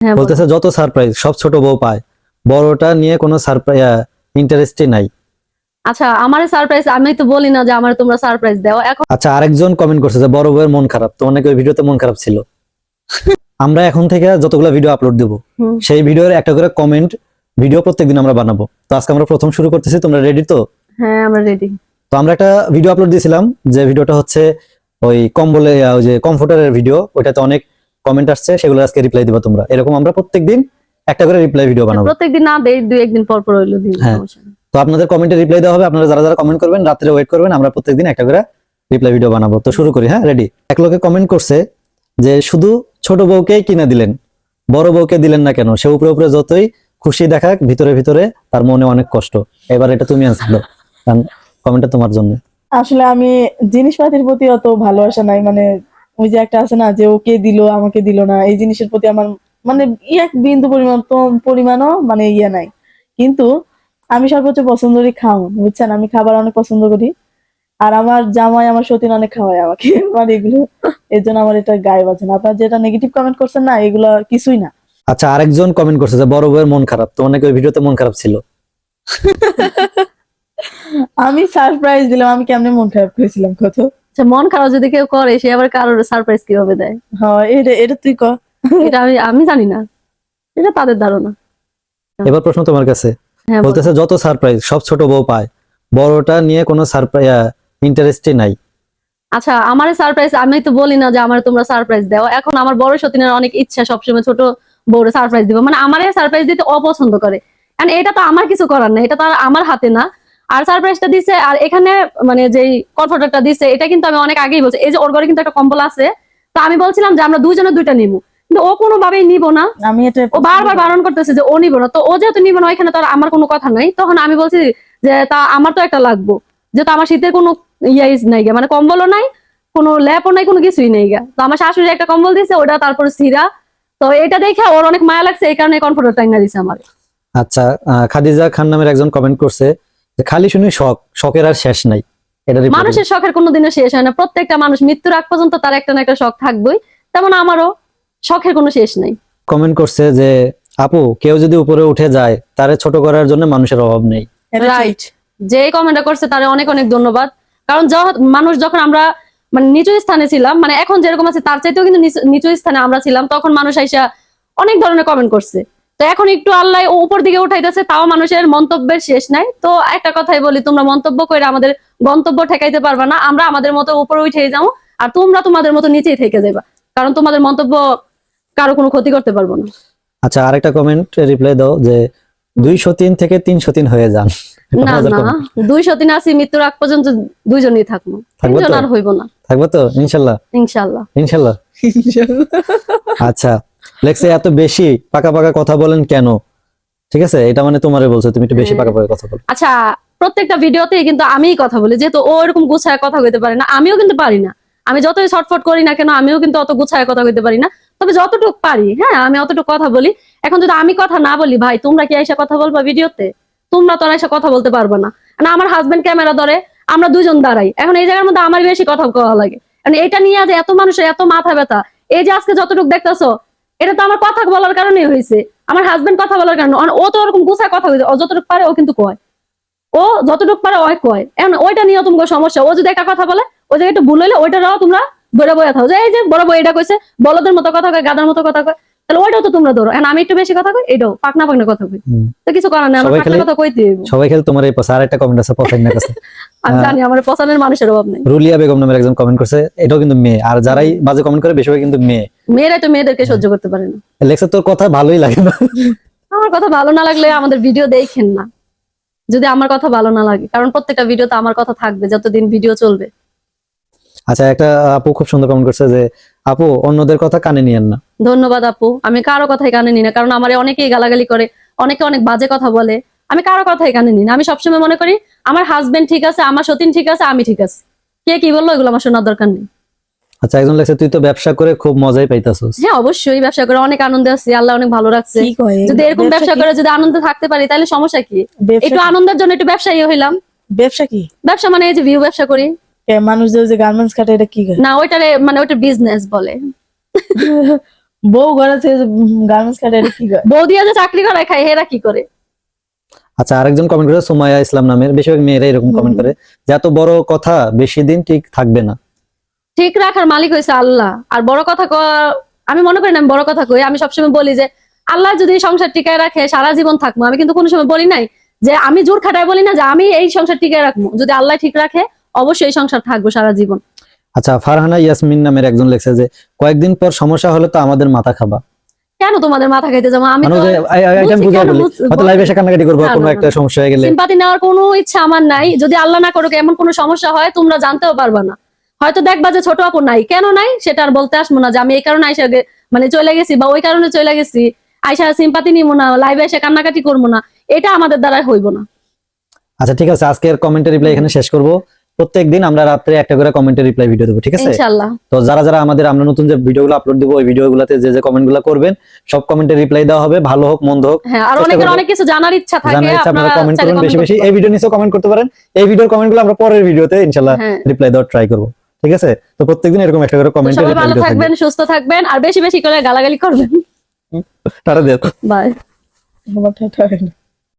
হ্যাঁ বলো। বলতেছে যত সারপ্রাইজ সব ছোট বউ পায়। বড়টা নিয়ে কোনো সারপ্রাইজ ইন্টারেস্টই নাই। আচ্ছা আমার সারপ্রাইজ আমি তো বলি না যে আমার তোমরা সারপ্রাইজ দাও। এখন আচ্ছা আরেকজন কমেন্ট করছে যে বড় বউয়ের মন খারাপ তোমার নাকি ওই ভিডিওতে মন খারাপ ছিল? আমরা এখন থেকে যতগুলো ভিডিও আপলোড দেবো। সেই ভিডিওর একটা করে কমেন্ট ভিডিও প্রত্যেকদিন আমরা বানাবো। তো আজকে আমরা প্রথম শুরু করতেছি তোমরা রেডি তো? হ্যাঁ আমরা রেডি তো আমরা একটা ভিডিও আপলোড দিয়েছিলাম যে ভিডিওটা হচ্ছে ওই কম্বলে ওই যে কমফোর্টারের ভিডিও ওইটাতে অনেক কমেন্ট আসছে সেগুলো আজকে রিপ্লাই দিবা তোমরা। এরকম আমরা প্রত্যেকদিন একটা করে রিপ্লাই ভিডিও বানাবো। প্রত্যেকদিন না দেই দুই একদিন পর পর হইল দিন হ্যাঁ। তো আপনাদের কমেন্টে রিপ্লাই দেওয়া হবে আপনারা যারা যারা কমেন্ট করবেন রাত্রে ওয়েট করবেন আমরা প্রত্যেকদিন একটা করে রিপ্লাই ভিডিও বানাবো। তো শুরু করি হ্যাঁ রেডি এক লোকে কমেন্ট করছে যে শুধু ছোট বউকেই কিনে দিলেন বড় বউকে দিলেন না কেন? সে উপরে উপরে যতই খুশি দেখাক ভিতরে ভিতরে তার মনে অনেক কষ্ট। এবার এটা তুমি আনসার দাও কারণ কমেন্টটা তোমার জন্য। আসলে আমি জিনিসপাতির প্রতি অত ভালোবাসা নাই মানে ওই যে একটা আছে না যে ওকে দিল আমাকে দিল না এই জিনিসের প্রতি আমার মানে এক বিন্দু পরিমাণ পরিমাণও মানে ইয়ে নাই। কিন্তু আমি সর্বোচ্চ পছন্দ করি খাও বুঝছেন? আমি খাবার অনেক পছন্দ করি। আর আমার জামাই আমার সতীন অনেক খাওয়ায় আমাকে মানে এগুলো এর জন্য আমার এটা গায়ে বাজে না। আপনার যেটা নেগেটিভ কমেন্ট করছেন না এগুলো কিছুই না। আচ্ছা আরেকজন কমেন্ট করছে যে বড় বউয়ের মন খারাপ। তো নাকি ওই ভিডিওতে মন খারাপ ছিল? আমি সারপ্রাইজ দিলাম আমি কেমনে মন খারাপ করেছিলাম কত? আচ্ছা মন খারাপ যদি কেউ করে সে আবার কারোর সারপ্রাইজ কীভাবে দেয়? হ্যাঁ এটা এটা তুই ক। এটা আমি আমি জানি না। এটা তাদের ধারণা। এবার প্রশ্ন তোমার কাছে। হ্যাঁ বলতেছে যত সারপ্রাইজ সব ছোট বউ পায়। বড়টা নিয়ে কোনো সারপ্রাইজ ইন্টারেস্টই নাই। আচ্ছা আমার সারপ্রাইজ আমি তো বলি না যে আমার তোমরা সারপ্রাইজ দাও। এখন আমার বড় সতীনের অনেক ইচ্ছা সবসময় ছোট বউরে সারপ্রাইজ দিব। মানে আমার সারপ্রাইজ দিতে অপছন্দ করে। কারণ এটা তো আমার কিছু করার না এটা তো আর আমার হাতে না। আর সারপ্রাইজটা দিছে আর এখানে মানে যেই কনফার্টারটা দিছে এটা কিন্তু আমি অনেক আগেই বলছি এই যে ওর ঘরে কিন্তু একটা কম্বল আছে তো আমি বলছিলাম যে আমরা দুজনে দুইটা নিবো কিন্তু ও কোনোভাবেই নিব না। আমি এটা ও বারবার বারণ করতেছে যে ও নিব না তো ও যেহেতু নিব না ওইখানে তো আর আমার কোনো কথা নাই তখন আমি বলছি যে তা আমার তো একটা লাগবো যেহেতু আমার শীতের কোনো ইয়াইজ নাই গা মানে কম্বলও নাই কোনো ল্যাপও নাই কোনো কিছুই নেই গা। তো আমার শাশুড়ি একটা কম্বল দিছে ওটা তারপর সিরা তো এটা দেখে ওর অনেক মায়া লাগছে এই কারণে কমফোর্টার টাইনা দিছে আমার। আচ্ছা খাদিজা খান নামের একজন কমেন্ট করছে খালি শুনি শখ শখের আর শেষ নাই। মানুষের শখের কোনোদিনও শেষ হয় না। প্রত্যেকটা মানুষ মৃত্যুর আগ পর্যন্ত তার একটা না একটা শখ থাকবেই। তেমন আমারও শখের কোনো শেষ নাই। কমেন্ট করছে যে আপু কেউ যদি উপরে উঠে যায় তারে ছোট করার জন্য মানুষের অভাব নেই। রাইট যে কমেন্টটা করছে তার অনেক অনেক ধন্যবাদ। কারণ যখন মানুষ যখন আমরা মানে নিচু স্থানে ছিলাম মানে এখন যেরকম আছে তার চাইতেও কিন্তু নিচু স্থানে আমরা ছিলাম তখন মানুষ আইসা অনেক ধরনের কমেন্ট করছে। তো এখন একটু আল্লাহ উপর দিকে উঠাইতেছে তাও মানুষের মন্তব্যের শেষ নাই। তো একটা কথাই বলি তোমরা মন্তব্য করে আমাদের গন্তব্য ঠেকাইতে পারবা না আমরা আমাদের মতো উপরে উঠে যাও আর তোমরা তোমাদের মতো নিচেই থেকে যাবা কারণ তোমাদের মন্তব্য কারও কোনো ক্ষতি করতে পারব না। আচ্ছা আরেকটা কমেন্ট রিপ্লাই দাও যে দুইশো তিন থেকে তিনশো তিন হয়ে যান। এটা না না দুইশো দিন আছি মৃত্যুর আগ পর্যন্ত দুইজনই থাকব? তিনজন আর হইব না। থাকব তো? ইনশাল্লাহ। ইনশাল্লাহ। ইনশাল্লাহ। আচ্ছা লেখছে এত বেশি পাকা পাকা কথা বলেন কেন? ঠিক আছে? এটা মানে তোমারে বলছে তুমি একটু বেশি। পাকা পাকা কথা বলো। আচ্ছা প্রত্যেকটা ভিডিওতে কিন্তু আমিই কথা বলি যেহেতু ও এরকম গুছায় কথা কইতে পারে না আমিও কিন্তু পারি না। আমি যতই ছটফট করি না কেন আমিও কিন্তু অত গুছায় কথা কইতে পারি না। তবে যতটুকু পারি হ্যাঁ আমি অতটুকু কথা বলি। এখন যদি আমি কথা না বলি ভাই তোমরা কি এসে কথা বলবা ভিডিওতে? তোমরা তো আর এসে কথা বলতে পারবে না। না আমার হাজবেন্ড ক্যামেরা ধরে আমরা দুজন দাঁড়াই। এখন এই জায়গার মধ্যে আমার বেশি কথা কওয়া লাগে। কারণ এটা নিয়ে যে এত মানুষের এত মাথা ব্যথা এই যে আজকে যতটুকু দেখতেছো এটা তো আমার কথা বলার কারণে হয়েছে। আমার হাজবেন্ড কথা বলার কারণে। ও তো ওরকম গুছায় কথা হয়েছে ও যতটুকু পারে ও কিন্তু কয়। ও যতটুকু পারে ওই কয়। এখন ওইটা নিয়ে তোমার সমস্যা। ও যদি একটা কথা বলে ওই জায়গায় একটু ভুল হইলে ওইটাও তোমরা বড় বয়া থাকো। যে এই যে বড় বই এটা কইছে, বলদের মতো কথা কয়, গাদার মতো কথা কয়। তাহলে ওইটাও তো তোমরা ধরো। আমি একটু বেশি কথা কই এটাও পাকনা পাকনা কথা কই। তো কিছু করার নেই আমার পাকনা কথা হইব। সবাই খেলে তোমার এই পাশে আর একটা কমেন্ট আছে পছন্দ কাছে। আমি হ্যাঁ। জানি আমার পছন্দের মানুষের অভাব নেই। রুলিয়া বেগম নামের একজন কমেন্ট করছে এটাও কিন্তু মেয়ে। আর যারাই বাজে কমেন্ট করে বেশিরভাগ কিন্তু মেয়ে। মেয়েরাই তো মেয়েদেরকে সহ্য করতে পারে না। লেখছে তোর কথা ভালোই লাগে না। আমার কথা ভালো না লাগলে আমাদের ভিডিও দেখেন না। যদি আমার কথা ভালো না লাগে কারণ প্রত্যেকটা ভিডিওতে আমার কথা থাকবে যতদিন ভিডিও চলবে। আচ্ছা একটা আপু খুব সুন্দর কমেন্ট করছে যে আপু অন্যদের কথা কানে নিয়েন না। ধন্যবাদ আপু। আমি কারও কথাই কানে নিই না কারণ আমার অনেকেই গালাগালি করে অনেকে অনেক বাজে কথা বলে। আমি কারও কথাই কানে নিই না। আমি সবসময় মনে করি আমার হাজবেন্ড ঠিক আছে আমার সতীন ঠিক আছে আমি ঠিক আছে। কে কি বলল এগুলো আমার শোনার দরকার নেই। আচ্ছা একজন লেখছে তুই তো ব্যবসা করে খুব মজাই পাইতাছস। হ্যাঁ অবশ্যই ব্যবসা করে অনেক আনন্দে আছি আল্লাহ অনেক ভালো রাখছে। যদি এরকম ব্যবসা করে যদি আনন্দে থাকতে পারি তাহলে সমস্যা কি? একটু আনন্দের জন্য একটু ব্যবসায়ী হইলাম। ব্যবসা কি? ব্যবসা মানে এই যে ভিউ ব্যবসা করি। মানুষ যে গার্মেন্টস কাটে এটা কি না ওইটারে মানে ওইটা বিজনেস বলে। বউ ঘরে গার্মেন্টস কাটে এটা কি বউ দিয়ে যে চাকরি করে খায় হেরা কি করে? আচ্ছা আরেকজন কমেন্ট করে সুমাইয়া ইসলাম নামের বেশিরভাগ মেয়েরা এরকম কমেন্ট করে যে এত বড় কথা বেশি দিন ঠিক থাকবে না। ঠিক রাখার মালিক হয়েছে আল্লাহ। আর বড় কথা ক- আমি মনে করি না আমি বড় কথা কই আমি সবসময় বলি যে আল্লাহ যদি সংসার টিকায় রাখে সারা জীবন থাকব। আমি কিন্তু কোনো সময় বলি নাই যে আমি জোর খাটায় বলি না যে আমি এই সংসার টিকায় রাখব। যদি আল্লাহ ঠিক রাখে অবশ্যই সংসার থাকব সারা জীবন। আচ্ছা ফারহানা ইয়াসমিন নামের একজন লেখছে যে কয়েকদিন পর সমস্যা হলে তো আমাদের মাথা খাবা। কেন তোমাদের মাথা খাইতে যাব? আমি হয়তো লাইভে এসে কান্নাকাটি করব কোনো একটা সমস্যা হয়ে গেলে। সিম্পাতি নেওয়ার কোনো ইচ্ছা আমার নাই। যদি আল্লাহ না করুক এমন কোনো সমস্যা হয় তোমরা জানতেও পারবা না। হয়তো দেখবা যে ছোট আপু নাই। কেন নাই? সেটা আর বলতে আসব না যে আমি এই কারণে আইসা মানে চলে গেছি বা ওই কারণে চলে গেছি। আইসা সিম্পাতি নিবো না লাইভে এসে কান্নাকাটি করব না। এটা আমাদের দ্বারা হইব না। আচ্ছা ঠিক আছে। আজকের কমেন্টের রিপ্লাই এখানে শেষ করব। প্রত্যেকদিন আমরা রাত্রে একটা করে কমেন্টের রিপ্লাই ভিডিও দেবো ঠিক আছে? তো যারা যারা আমাদের আমরা নতুন যে ভিডিওগুলো আপলোড দিব ওই ভিডিওগুলোতে যে যে কমেন্টগুলো করবেন সব কমেন্টের রিপ্লাই দেওয়া হবে ভালো হোক মন্দ হোক হ্যাঁ আর অনেকের অনেক কিছু জানার ইচ্ছা থাকে জানার ইচ্ছা আপনারা কমেন্ট করুন বেশি বেশি। এই ভিডিও নিচেও কমেন্ট করতে পারেন এই ভিডিওর কমেন্টগুলো আমরা পরের ভিডিওতে ইনশাল্লাহ পারেন। হ্যাঁ। রিপ্লাই দেওয়ার ট্রাই করব ঠিক আছে? তো প্রত্যেকদিন এরকম একটা করে কমেন্ট সবাই ভালো থাকবেন সুস্থ থাকবেন আর বেশি বেশি করে গালাগালি করবেন। তারা দেব বাই।